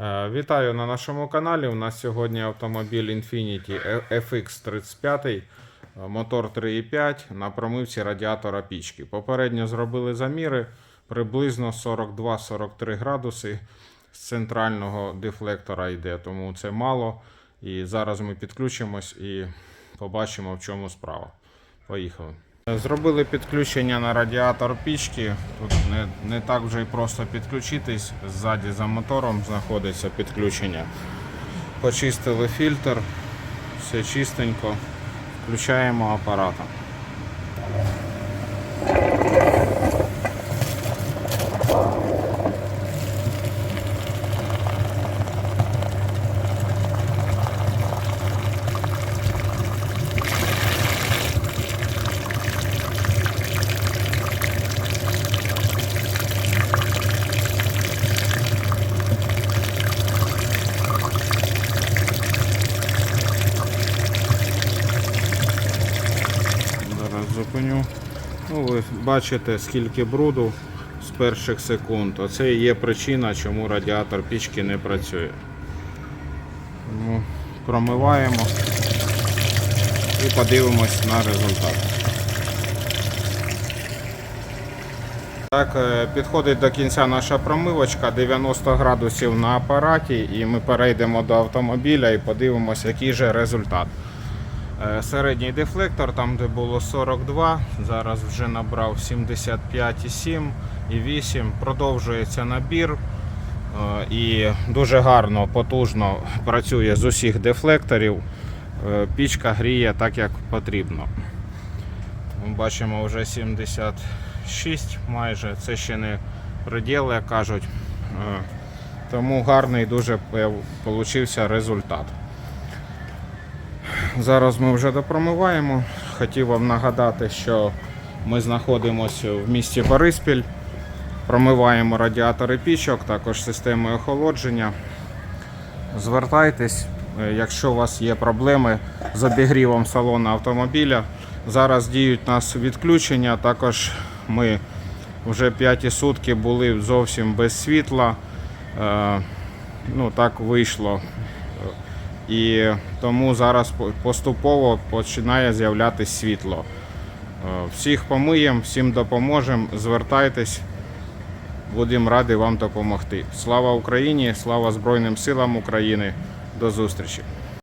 Е, Вітаю на нашому каналі. У нас сьогодні автомобіль Infiniti FX35, е, мотор 3.5 на промивці радіатора пічки. Попередньо зробили заміри приблизно 42-43 градуси з центрального дефлектора йде, тому це мало. І зараз ми підключимось і побачимо, в чому справа. Поїхали. Зробили підключення на радіатор пічки. Тут не, не так вже і просто підключитись. Ззаді за мотором знаходиться підключення. Почистили фільтр, все чистенько. Включаємо апаратом. Зупиню. Ну, ви бачите, скільки бруду з перших секунд. Оце і є причина, чому радіатор пічки не працює. Тому промиваємо і подивимось на результат. Так, е, підходить до кінця наша промивочка, 90 градусів на апараті, і ми перейдемо до автомобіля і подивимося, який же результат. Е, Середній дефлектор, там де було 42, зараз вже набрав 75,7 і 8. Продовжується набір е, і дуже гарно, потужно працює з усіх дефлекторів. Е, Пічка гріє так, як потрібно. Бачимо вже 76 майже, це ще не приділ, як кажуть. Тому гарний дуже получився результат. Зараз ми вже допромиваємо. Хотів вам нагадати, що ми знаходимося в місті Бориспіль. Промиваємо радіатори пічок, також системи охолодження. Звертайтесь, е, якщо у вас є проблеми з обігрівом салону автомобіля. Зараз діють нас відключення. Також ми вже п'яті сутки були зовсім без світла. Е, Ну, так вийшло. І тому зараз поступово починає з'являтися світло. Е, Всіх помиємо, всім допоможемо. Звертайтесь, будемо раді вам допомогти. Слава Україні! Слава Збройним силам України! До зустрічі!